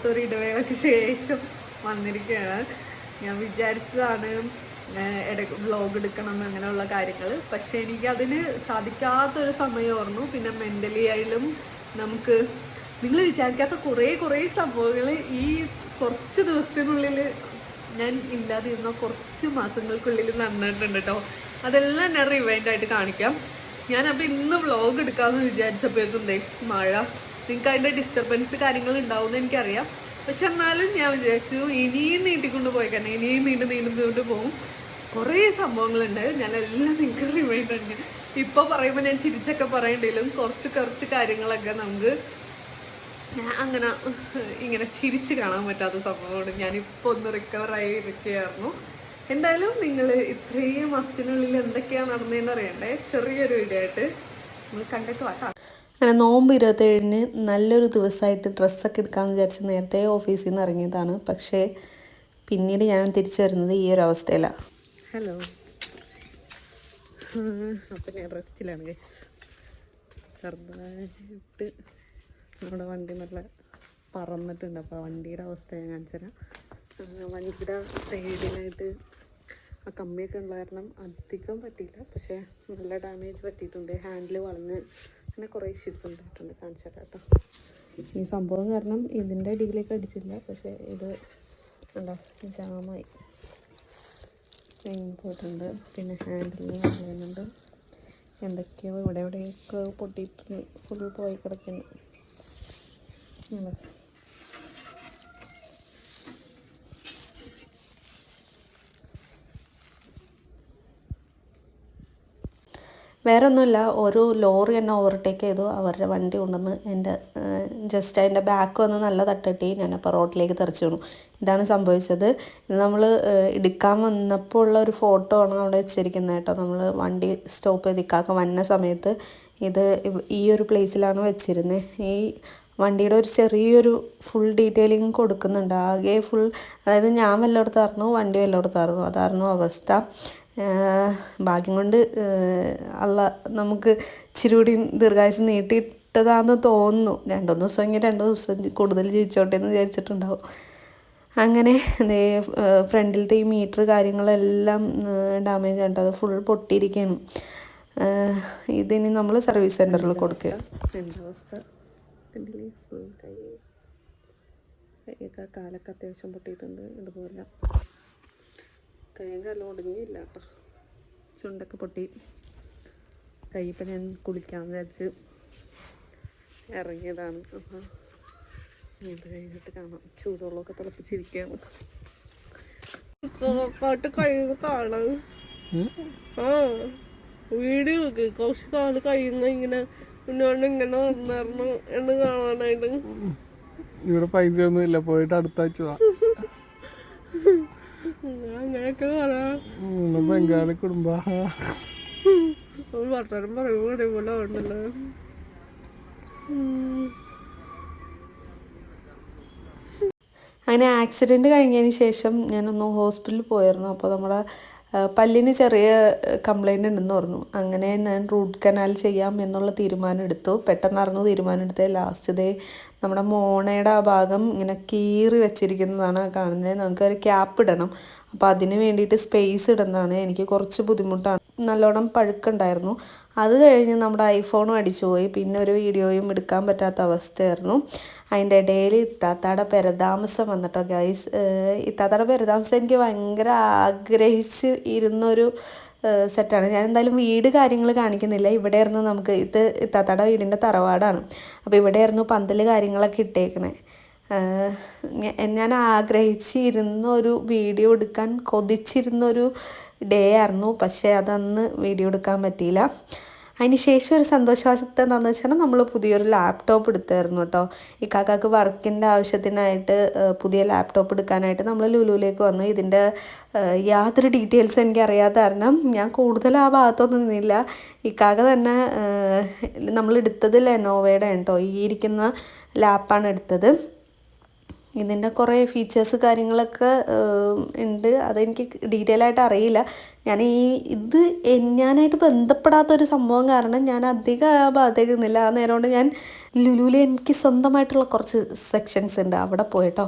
നാളത്തെ ഒരു ഇടവേളയ്ക്ക് ശേഷം വന്നിരിക്കുകയാണ്. ഞാൻ വിചാരിച്ചതാണ് ഇട വ്ലോഗ് എടുക്കണം അങ്ങനെയുള്ള കാര്യങ്ങൾ പക്ഷെ എനിക്കതിന് സാധിക്കാത്തൊരു സമയമായിരുന്നു പിന്നെ മെന്റലി ആയാലും നമുക്ക് നിങ്ങൾ വിചാരിക്കാത്ത കുറേ കുറേ സംഭവങ്ങൾ ഈ കുറച്ച് ദിവസത്തിനുള്ളിൽ ഞാൻ ഇല്ലാതിരുന്ന കുറച്ച് മാസങ്ങൾക്കുള്ളിൽ നടന്നിട്ടുണ്ട് കേട്ടോ. അതെല്ലാം ഞാൻ റിവൈൻഡ് ആയിട്ട് കാണിക്കാം. ഞാൻ ഇന്ന് വ്ലോഗ് എടുക്കാമെന്ന് വിചാരിച്ചപ്പോഴേക്കും ദേ മഴ നിങ്ങൾക്ക് അതിന്റെ ഡിസ്റ്റർബൻസ് കാര്യങ്ങൾ ഉണ്ടാവും എനിക്കറിയാം. പക്ഷെ എന്നാലും ഞാൻ വിചാരിച്ചു ഇനിയും നീട്ടിക്കൊണ്ട് പോയി കാരണം ഇനിയും നീണ്ടു നീണ്ടു നീണ്ടു പോകും കുറേ സംഭവങ്ങളുണ്ട്. ഞാൻ എല്ലാം നിങ്ങൾക്ക് റിമൈൻഡ് ഉണ്ട്. ഇപ്പോൾ പറയുമ്പോൾ ഞാൻ ചിരിച്ചൊക്കെ പറയണ്ടെങ്കിലും കുറച്ച് കുറച്ച് കാര്യങ്ങളൊക്കെ നമുക്ക് അങ്ങനെ ഇങ്ങനെ ചിരിച്ച് കാണാൻ പറ്റാത്ത സംഭവമാണ്. ഞാനിപ്പോൾ ഒന്ന് റിക്കവറായി ഇരിക്കുകയായിരുന്നു. എന്തായാലും നിങ്ങൾ ഇത്രയും മാസത്തിനുള്ളിൽ എന്തൊക്കെയാണ് നടന്നതെന്ന് അറിയണ്ടേ? ചെറിയൊരു വീഡിയോ ആയിട്ട് നമ്മൾ കണ്ടിട്ട് വാട്ടാ അങ്ങനെ നോമ്പ് ഇരുപത്തേഴിന് നല്ലൊരു ദിവസമായിട്ട് ഡ്രസ്സൊക്കെ എടുക്കാമെന്ന് വിചാരിച്ച് നേരത്തെ ഓഫീസിൽ നിന്ന് ഇറങ്ങിയതാണ്. പക്ഷേ പിന്നീട് ഞാൻ തിരിച്ചു വരുന്നത് ഈ ഒരു അവസ്ഥയിലാണ് ഹലോ. അപ്പം ഞാൻ റെസ്റ്റിലാണ് ചെറുതായിട്ട് നമ്മുടെ വണ്ടി നല്ല പറന്നിട്ടുണ്ട്. അപ്പോൾ വണ്ടിയുടെ അവസ്ഥ ഞാൻ കാണിച്ചുതരാം വണ്ടിയുടെ സൈഡിലായിട്ട് ആ കമ്മിയൊക്കെ ഉള്ള കാരണം അധികം പറ്റിയില്ല. പക്ഷേ നല്ല ഡാമേജ് പറ്റിയിട്ടുണ്ട്. ഹാൻഡിൽ വളഞ്ഞ് അങ്ങനെ കുറേ ഇഷ്യൂസ് ഉണ്ടായിട്ടുണ്ട് കാണിച്ചു തരാം കേട്ടോ ഈ സംഭവം കാരണം ഇതിന്റെ അടിയിലേക്ക് അടിച്ചില്ല. പക്ഷേ ഇത് ഉണ്ടോ ജാമായി. പോയിട്ടുണ്ട്. പിന്നെ ഹാൻഡിലിന് പറയുന്നുണ്ട് എന്തൊക്കെയോ ഇവിടെ എവിടെയൊക്കെ പൊട്ടി ഫുൾ പോയി കിടക്കുന്നു. വേറെ ഒന്നുമില്ല ഒരു ലോറി എന്നെ ഓവർടേക്ക് ചെയ്തു. അവരുടെ വണ്ടി കൊണ്ടുവന്ന് എന്റെ ജസ്റ്റ് അതിന്റെ ബാക്ക് വന്ന് നല്ല തട്ടിട്ടി ഞാനപ്പോൾ റോഡിലേക്ക് തെറിച്ചു വീണു. ഇതാണ് സംഭവിച്ചത്. നമ്മൾ എടുക്കാൻ വന്നപ്പോൾ ഉള്ള ഒരു ഫോട്ടോ ആണ് അവിടെ വെച്ചിരിക്കുന്നത് കേട്ടോ. നമ്മൾ വണ്ടി സ്റ്റോപ്പ് ചെയ്ത് ഇക്കാക്ക വന്ന സമയത്ത് ഇത് ഈ ഒരു പ്ലേസിലാണ് വെച്ചിരുന്നത് ഈ വണ്ടിയുടെ ഒരു ചെറിയൊരു ഫുൾ ഡീറ്റെയിലിംഗ് കൊടുക്കുന്നുണ്ട്. ആകെ ഫുൾ അതായത് ഞാൻ വല്ലയിടത്തായിരുന്നു വണ്ടി വല്ലയിടത്തായിരുന്നു അതായിരുന്നു അവസ്ഥ. ഭാഗ്യം കൊണ്ട് അല്ല നമുക്ക് ഇച്ചിരി കൂടി ദീർഘായുസ് നീട്ടിയിട്ടതാന്ന് തോന്നുന്നു. രണ്ടൊന്ന് ദിവസം ഇങ്ങനെ രണ്ട് ദിവസം കൂടുതൽ ജീവിച്ചോട്ടെ എന്ന് വിചാരിച്ചിട്ടുണ്ടാവും. അങ്ങനെ ഫ്രണ്ടിലത്തെ ഈ മീറ്റർ കാര്യങ്ങളെല്ലാം ഡാമേജ് ആയിട്ട് അത് ഫുൾ പൊട്ടിയിരിക്കുകയാണ് ഇതിനി നമ്മൾ സർവീസ് സെന്ററിൽ കൊടുക്കുക കാലൊക്കെ അത്യാവശ്യം പൊട്ടിയിട്ടുണ്ട് ഇതുപോലെ. കൈയും കാലം ഒടുങ്ങിയില്ല കേട്ടോ ചുണ്ടൊക്കെ പൊട്ടി. കയ്യപ്പം ഞാൻ കുളിക്കാൻ വിചാരിച്ച് ഇറങ്ങിയതാണ്. അപ്പം ഇത് കഴിഞ്ഞിട്ട് കാണാം. ചൂടുവെള്ളമൊക്കെ തിളപ്പിച്ചിരിക്കുകയാണ്. പാട്ട് കഴിയുന്ന കാണാം. ആ വീഡിയോ കുറച്ച് കാൽ കഴിയുന്ന ഇങ്ങനെ മുന്നോട്ട് ഇങ്ങനെ നടന്നായിരുന്നു എന്ന് കാണാനായിട്ട്. ഇവിടെ പൈസ ഒന്നും ഇല്ല പോയിട്ട് അടുത്ത ആഴ്ച വാ. ഞാൻ അങ്ങനെയൊക്കെ പറയാം ഉം, ബംഗാളി കുടുംബ. വർത്തമാനം പറയുമ്പോൾ അതേപോലെ ഉണ്ടല്ലോ അങ്ങനെ ആക്സിഡന്റ് കഴിഞ്ഞതിന് ശേഷം ഞാനൊന്ന് ഹോസ്പിറ്റലിൽ പോയിരുന്നു. അപ്പോൾ നമ്മുടെ പല്ലിന് ചെറിയ കംപ്ലൈന്റ് ഉണ്ടെന്ന് പറഞ്ഞു. അങ്ങനെ ഞാൻ റൂട്ട് കനാൽ ചെയ്യാം എന്നുള്ള തീരുമാനം എടുത്തു. പെട്ടെന്നായിരുന്നു തീരുമാനം എടുത്തത് ലാസ്റ്റ് ഡേ നമ്മുടെ മോണയുടെ ആ ഭാഗം ഇങ്ങനെ കീറി വെച്ചിരിക്കുന്നതാണ് കാണുന്നത്. നമുക്കൊരു ക്യാപ്പ് ഇടണം. അപ്പോൾ അതിന് വേണ്ടിയിട്ട് സ്പേസ് ഇടുന്നതാണ്. എനിക്ക് കുറച്ച് ബുദ്ധിമുട്ടാണ്. നല്ലോണം പഴുക്കുണ്ടായിരുന്നു. അത് കഴിഞ്ഞ് നമ്മുടെ ഐഫോണും അടിച്ചു പോയി. പിന്നെ ഒരു വീഡിയോയും എടുക്കാൻ പറ്റാത്ത അവസ്ഥയായിരുന്നു. അതിന്റെ ഇടയിൽ ഇത്താത്താടെ പെരതാമസം വന്നിട്ടോ ഗൈസ് ഇത്താത്താടെ പെരതാമസം എനിക്ക് ഭയങ്കര ആഗ്രഹിച്ച് ഇരുന്നൊരു സെറ്റാണ് ഞാൻ എന്തായാലും വീട് കാര്യങ്ങൾ കാണിക്കുന്നില്ല. ഇവിടെ ഇവിടെയായിരുന്നു നമുക്ക് ഇത് ഇത്താത്താടെ വീടിന്റെ തറവാടാണ്. അപ്പോൾ ഇവിടെയായിരുന്നു പന്തൽ കാര്യങ്ങളൊക്കെ ഇട്ടേക്കണേ. ഞാൻ ആഗ്രഹിച്ചിരുന്ന ഒരു വീഡിയോ എടുക്കാൻ കൊതിച്ചിരുന്നൊരു ഡേ ആയിരുന്നു. പക്ഷേ അതന്ന് വീഡിയോ എടുക്കാൻ പറ്റിയില്ല. അതിന് ശേഷം ഒരു സന്തോഷവാസത്തെ എന്താണെന്ന് വെച്ചാൽ നമ്മൾ പുതിയൊരു ലാപ്ടോപ്പ് എടുത്തായിരുന്നു കേട്ടോ ഈ കാക്കാക്ക് വർക്കിന്റെ ആവശ്യത്തിനായിട്ട് പുതിയ ലാപ്ടോപ്പ് എടുക്കാനായിട്ട് നമ്മൾ ലുലുവിലേക്ക് വന്നു. ഇതിന്റെ യാതൊരു ഡീറ്റെയിൽസ് എനിക്ക് അറിയാത്ത കാരണം ഞാൻ കൂടുതൽ ആ ഭാഗത്തൊന്നും നിന്നില്ല. ഇക്കാക്ക തന്നെ ആഹ് നമ്മൾ എടുത്തത് ലെനോവയുടെ കേട്ടോ ഈ ഇരിക്കുന്ന ലാപ്പാണ് എടുത്തത്. ഇതിന്റെ കുറേ ഫീച്ചേഴ്സ് കാര്യങ്ങളൊക്കെ ഉണ്ട്. അതെനിക്ക് ഡീറ്റെയിൽ ആയിട്ട് അറിയില്ല. ഞാൻ ഈ ഇത് ഞാനായിട്ട് ബന്ധപ്പെടാത്തൊരു സംഭവം കാരണം ഞാൻ അധികം ആ ഭാഗത്തേക്ക് നിന്നില്ല. ആ നേരം കൊണ്ട് ഞാൻ ലുലുവിൽ എനിക്ക് സ്വന്തമായിട്ടുള്ള കുറച്ച് സെക്ഷൻസ് ഉണ്ട്. അവിടെ പോയിട്ടോ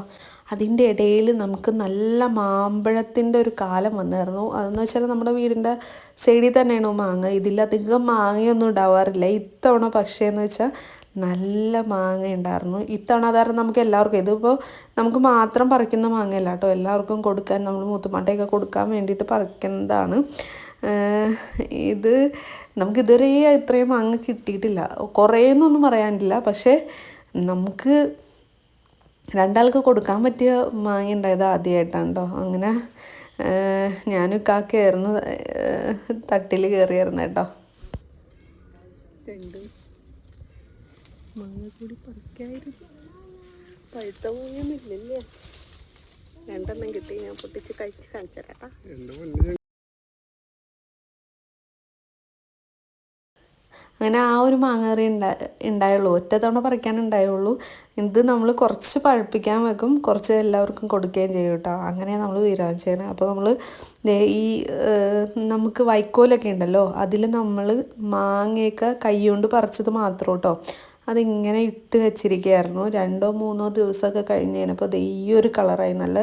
അതിന്റെ ഇടയിൽ നമുക്ക് നല്ല മാമ്പഴത്തിന്റെ ഒരു കാലം വന്നായിരുന്നു. അതെന്ന് വെച്ചാൽ നമ്മുടെ വീടിന്റെ സൈഡിൽ തന്നെയാണ് മാങ്ങ. ഇതിലധികം മാങ്ങയൊന്നും ഉണ്ടാവാറില്ല. ഇത്തവണ പക്ഷേ എന്ന് വെച്ചാൽ നല്ല മാങ്ങ ഉണ്ടായിരുന്നു. ഇത്തവണ അതാരണം നമുക്ക് എല്ലാവർക്കും ഇതിപ്പോൾ നമുക്ക് മാത്രം പറിക്കുന്ന മാങ്ങയല്ല കേട്ടോ. എല്ലാവർക്കും കൊടുക്കാൻ നമ്മൾ മൂത്തുമാട്ടയൊക്കെ കൊടുക്കാൻ വേണ്ടിയിട്ട് പറിക്കുന്നതാണ്. ഇത് നമുക്കിതുവരെ ഇത്രയും മാങ്ങ കിട്ടിയിട്ടില്ല. കുറേന്നൊന്നും പറയാനില്ല. പക്ഷേ നമുക്ക് രണ്ടാൾക്ക് കൊടുക്കാൻ പറ്റിയ മാങ്ങ ഉണ്ടായത് ആദ്യമായിട്ടാണ് കേട്ടോ അങ്ങനെ ഞാനും ഇക്കാക്കയായിരുന്നു തട്ടിൽ കയറിയായിരുന്നു കേട്ടോ രണ്ട് മാങ്ങ കൂടി പറിക്കായിരുന്നു. പഴുത്ത മാങ്ങയൊന്നുമില്ലല്ലേ രണ്ടെണ്ണം കിട്ടി. ഞാൻ പൊട്ടിച്ച് കഴിച്ച് കാണിച്ചു തരാട്ടാ അങ്ങനെ ആ ഒരു മാങ്ങ കറി ഉണ്ടാ ഉണ്ടായുള്ളൂ. ഒറ്റ തവണ പറിക്കാനുണ്ടായുള്ളൂ ഇത് നമ്മൾ കുറച്ച് പഴുപ്പിക്കാൻ വെക്കും കുറച്ച് എല്ലാവർക്കും കൊടുക്കുകയും ചെയ്യും കേട്ടോ. അങ്ങനെ നമ്മൾ വീരാൻ ചെയ്യണം അപ്പോൾ നമ്മൾ ഈ നമുക്ക് വൈക്കോലൊക്കെ ഉണ്ടല്ലോ അതിൽ നമ്മൾ മാങ്ങയൊക്കെ കൈകൊണ്ട് പറിച്ചത് മാത്രം കേട്ടോ. അതിങ്ങനെ ഇട്ട് വെച്ചിരിക്കുകയായിരുന്നു. രണ്ടോ മൂന്നോ ദിവസമൊക്കെ കഴിഞ്ഞ് കഴിഞ്ഞപ്പോൾ ദേ ഈ ഒരു കളറായി. നല്ല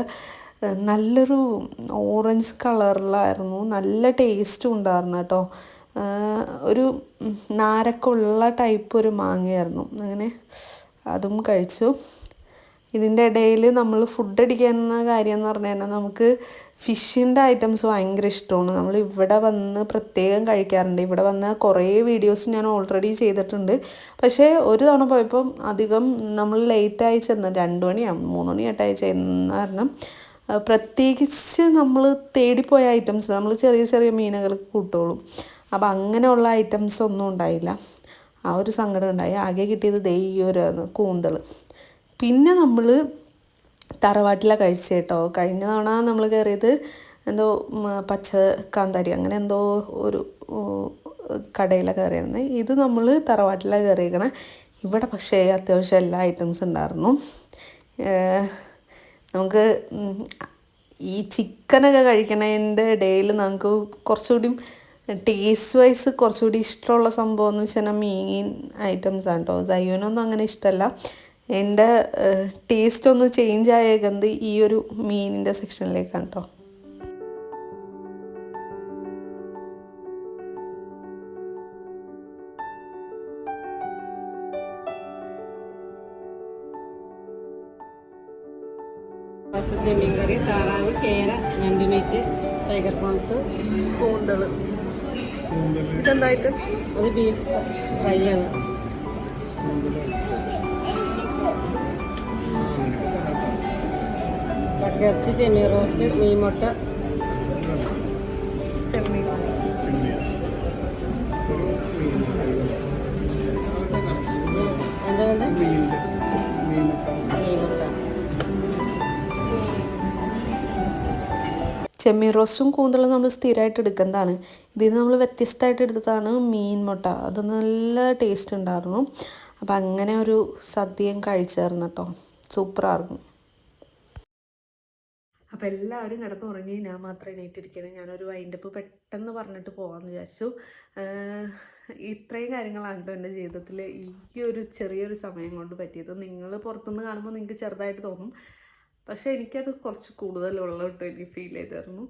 നല്ലൊരു ഓറഞ്ച് കളറിലായിരുന്നു. നല്ല ടേസ്റ്റും ഉണ്ടായിരുന്നു കേട്ടോ. ഒരു നാരക്കുള്ള ടൈപ്പ് ഒരു മാങ്ങയായിരുന്നു. അങ്ങനെ അതും കഴിച്ചു. ഇതിന്റെ ഇടയിൽ നമ്മൾ ഫുഡ് അടിക്കുന്ന കാര്യം എന്ന് പറഞ്ഞു കഴിഞ്ഞാൽ നമുക്ക് ഫിഷിന്റെ ഐറ്റംസ് ഭയങ്കര ഇഷ്ടമാണ്. നമ്മൾ ഇവിടെ വന്ന് പ്രത്യേകം കഴിക്കാറുണ്ട്. ഇവിടെ വന്ന കുറേ വീഡിയോസ് ഞാൻ ഓൾറെഡി ചെയ്തിട്ടുണ്ട്. പക്ഷേ ഒരു തവണ പോയപ്പം അധികം നമ്മൾ ലേറ്റായി ചെന്ന് രണ്ട് മണിയാകും മൂന്ന് മണിയായിട്ടായി ചെന്ന കാരണം പ്രത്യേകിച്ച് നമ്മൾ തേടിപ്പോയ ഐറ്റംസ് നമ്മൾ ചെറിയ ചെറിയ മീനുകൾ കൂട്ടുള്ളൂ. അപ്പം അങ്ങനെയുള്ള ഐറ്റംസ് ഒന്നും ഉണ്ടായില്ല. ആ ഒരു സങ്കടം ഉണ്ടായി. ആകെ കിട്ടിയത് ദേ ഈ ഒരു കൂന്തൾ പിന്നെ നമ്മൾ തറവാട്ടിലാണ് കഴിച്ചത് കേട്ടോ കഴിഞ്ഞ തവണ നമ്മൾ കയറിയത് എന്തോ പച്ച കാന്താരി അങ്ങനെ എന്തോ ഒരു കടയിലാണ് കയറിയിരുന്നത് ഇത് നമ്മൾ തറവാട്ടിലാണ് കയറിയിരിക്കണേ ഇവിടെ പക്ഷേ അത്യാവശ്യം എല്ലാ ഐറ്റംസ് ഉണ്ടായിരുന്നു. നമുക്ക് ഈ ചിക്കനൊക്കെ കഴിക്കണതിന്റെ ഇടയിൽ നമുക്ക് കുറച്ചുകൂടി ടേസ്റ്റ് വൈസ് കുറച്ചുകൂടി ഇഷ്ടമുള്ള സംഭവം എന്ന് വെച്ചാൽ മീൻ ഐറ്റംസ് ആണ് കേട്ടോ സയ്യോനൊന്നും അങ്ങനെ ഇഷ്ടമല്ല എന്റെ ടേസ്റ്റ് ഒന്ന് ചേഞ്ച് ആയേക്കുന്നത് ഈ ഒരു മീനിന്റെ സെക്ഷനിലേക്കാണ് കേട്ടോ ചെമ്മീൻ കറി താറാവ് കേര ഞണ്ടുമീറ്റ് ടൈഗർ പ്രോൺസ് കൂന്തൾ ഇതെന്തായിട്ട്? അത് ബീഫ് ഫ്രൈ ആണ്. ഇറച്ചി ചെമ്മീൻ റോസ്റ്റ് മീൻ മുട്ട ചെമ്മീൻ റോസ്റ്റും കൂന്തളും നമ്മൾ സ്ഥിരമായിട്ട് എടുക്കുന്നതാണ്. ഇതിൽ നമ്മൾ വ്യത്യസ്തമായിട്ട് എടുത്തതാണ് മീൻ മുട്ട. അത് നല്ല ടേസ്റ്റ് ഉണ്ടായിരുന്നു. അപ്പം അങ്ങനെ ഒരു സദ്യയും കഴിച്ചായിരുന്നു കേട്ടോ. സൂപ്പറായിരുന്നു അപ്പം എല്ലാവരും കിടന്നുറങ്ങി. ഞാൻ മാത്രം എണീറ്റിരിക്കണം ഞാനൊരു വൈൻഡപ്പ് പെട്ടെന്ന് പറഞ്ഞിട്ട് പോകാമെന്ന് വിചാരിച്ചു. ഇത്രയും കാര്യങ്ങളാണ് കേട്ടോ എന്റെ ജീവിതത്തിൽ ഈ ഒരു ചെറിയൊരു സമയം കൊണ്ട് പറ്റിയത്. നിങ്ങൾ പുറത്തുനിന്ന് കാണുമ്പോൾ നിങ്ങൾക്ക് ചെറുതായിട്ട് തോന്നും. പക്ഷേ എനിക്കത് കുറച്ച് കൂടുതൽ കേട്ടോ എനിക്ക് ഫീൽ ചെയ്തിരുന്നു.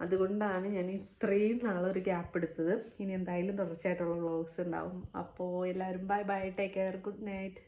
അതുകൊണ്ടാണ് ഞാൻ ഇത്രയും നാളൊരു ഗ്യാപ്പ് എടുത്തത്. ഇനി എന്തായാലും തുടർച്ചയായിട്ടുള്ള വ്ളോഗ്സ് ഉണ്ടാവും. അപ്പോൾ എല്ലാവരും bye bye take care good night